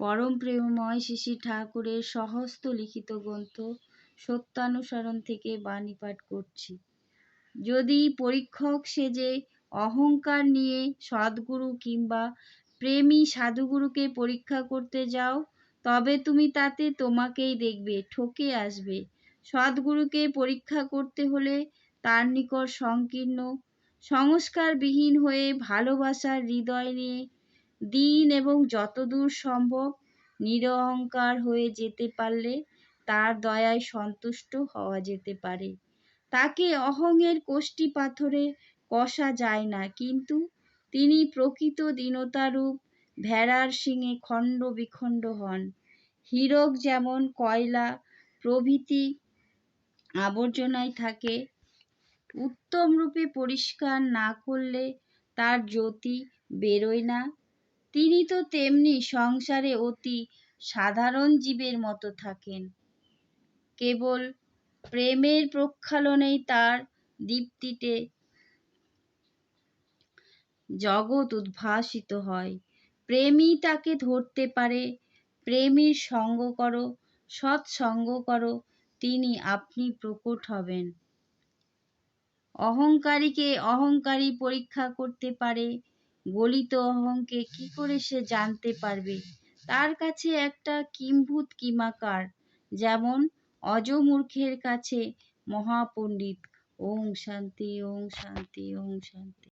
পরম প্রেমময় শিশি ঠাকুরের সহস্ত লিখিত গ্রন্থ সত্যানুসরণ থেকে বাণী পাঠ করছি। যদি পরীক্ষক সেজে অহংকার নিয়ে সদ্গুরু কিংবা প্রেমী সাধুগুরুকে পরীক্ষা করতে যাও, তবে তুমি তাতে তোমাকেই দেখবে, ঠকে আসবে। সদ্গুরুকে পরীক্ষা করতে হলে তার নিকট সংকীর্ণ, সংস্কারবিহীন হয়ে ভালোবাসার হৃদয় নিয়ে দিন এবং যতদূর সম্ভব নিরহংকার হয়ে যেতে পারলে তার দয়ায় সন্তুষ্ট হওয়া যেতে পারে। তাকে অহংয়ের কোষ্ঠী পাথরে কষা যায় না, কিন্তু তিনি প্রকৃত দীনতারূপ ভেড়ার শিঙে খণ্ড বিখণ্ড হন। হীরক যেমন কয়লা প্রভৃতি আবর্জনায় থাকে উত্তম রূপে পরিষ্কার না করলে তার জ্যোতি বেরোয় না। তিনি তো তেমনি সংসারে অতি সাধারণ জীবের মতো থাকেন। কেবল প্রেমের প্রক্ষালনেই তার দীপ্তিতে জগৎ উদ্ভাসিত হয়। প্রেমই তাকে ধরতে পারে, প্রেমীর সঙ্গ করো, সৎসঙ্গ করো, তিনি আপনি প্রকট হবেন। অহংকারীকে অহংকারী পরীক্ষা করতে পারে গলিত অহংকে কি করে সে জানতে পারবে? তার কাছে একটা কিম্ভূত কিমাকার, যেমন অজমূর্খের কাছে মহাপণ্ডিত। ওম শান্তি ওম শান্তি ওম শান্তি।